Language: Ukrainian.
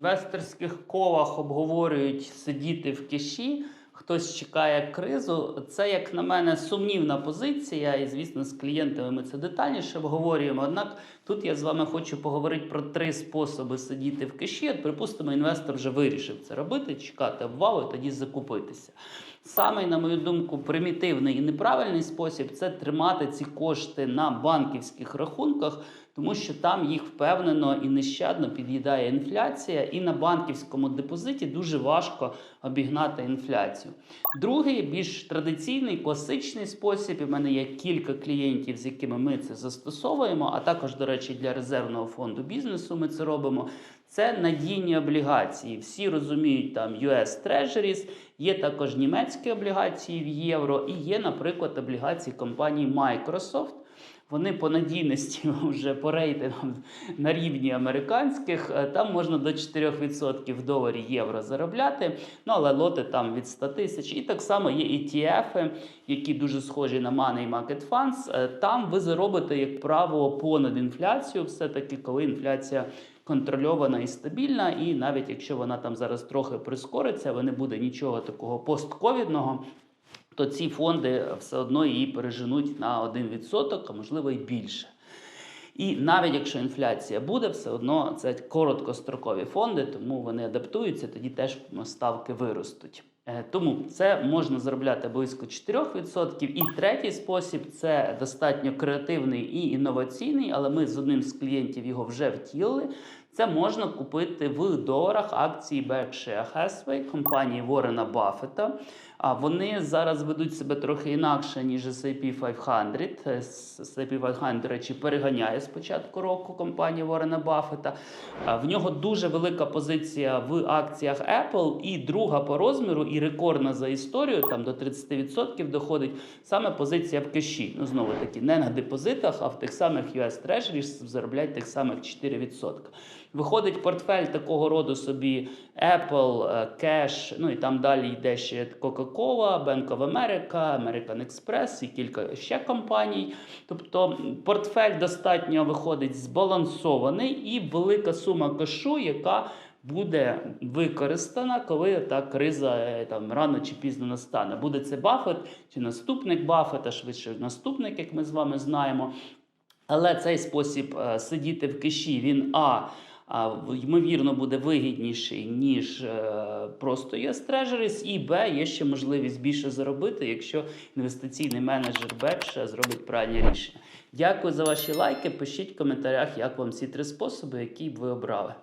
Інвесторських колах обговорюють сидіти в киші. Хтось чекає кризу. Це, як на мене, сумнівна позиція, і звісно, з клієнтами ми це детальніше обговорюємо. Однак тут я з вами хочу поговорити про три способи сидіти в киші. От, припустимо, інвестор вже вирішив це робити, чекати обвалу тоді закупитися. Самий, на мою думку, примітивний і неправильний спосіб це тримати ці кошти на банківських рахунках, тому що там їх впевнено і нещадно під'їдає інфляція, і на банківському депозиті дуже важко обігнати інфляцію. Другий, більш традиційний, класичний спосіб. в мене є кілька клієнтів, з якими ми це застосовуємо, а також, до речі, для резервного фонду бізнесу ми це робимо. Це надійні облігації. Всі розуміють там US Treasuries, є також німецькі облігації в євро, і є, наприклад, облігації компанії Microsoft. Вони по надійності вже по рейтингам на рівні американських. Е, Там можна до 4% в доларі євро заробляти. Ну але лоти там від 100 тисяч. І так само є ETF, які дуже схожі на Money Market Funds. Е, Там ви заробите, як правило, понад інфляцію, все-таки, коли інфляція контрольована і стабільна. І навіть якщо вона там зараз трохи прискориться, не буде нічого такого постковідного то ці фонди все одно її переженуть на 1%, а можливо і більше. І навіть якщо інфляція буде, все одно це короткострокові фонди, тому вони адаптуються, тоді теж ставки виростуть. Е, Тому це можна заробляти близько 4%. І третій спосіб це достатньо креативний і інноваційний, але ми з одним з клієнтів його вже втілили. Це можна купити в доларах акції Berkshire Hathaway компанії Ворена Баффета. А вони зараз ведуть себе трохи інакше, ніж S&P 500. Е, S&P 500, до речі, переганяє з початку року компанія Ворена Баффета. В нього дуже велика позиція в акціях Apple і друга по розміру, і рекордна за історію, там до 30% доходить саме позиція в кеші. Ну, знову таки, не на депозитах, а в тих самих US Treasuries заробляють тих самих 4%. Виходить портфель такого роду собі Apple, е, Cash, ну і там далі йде ще Coca-Cola, Bank of America, American Express і кілька ще компаній. Тобто портфель достатньо виходить збалансований і велика сума кешу, яка буде використана, коли та криза е, там рано чи пізно настане. Буде це Баффет чи наступник Баффета, швидше наступник, як ми з вами знаємо. Але цей спосіб е, сидіти в киші, він а. Ймовірно буде вигідніший, ніж е, просто US Treasuries, і Б, є ще можливість більше заробити, якщо інвестиційний менеджер Беркшire зробить правильні рішення. Дякую за ваші лайки. Пишіть в коментарях, як вам ці три способи, які б ви обрали.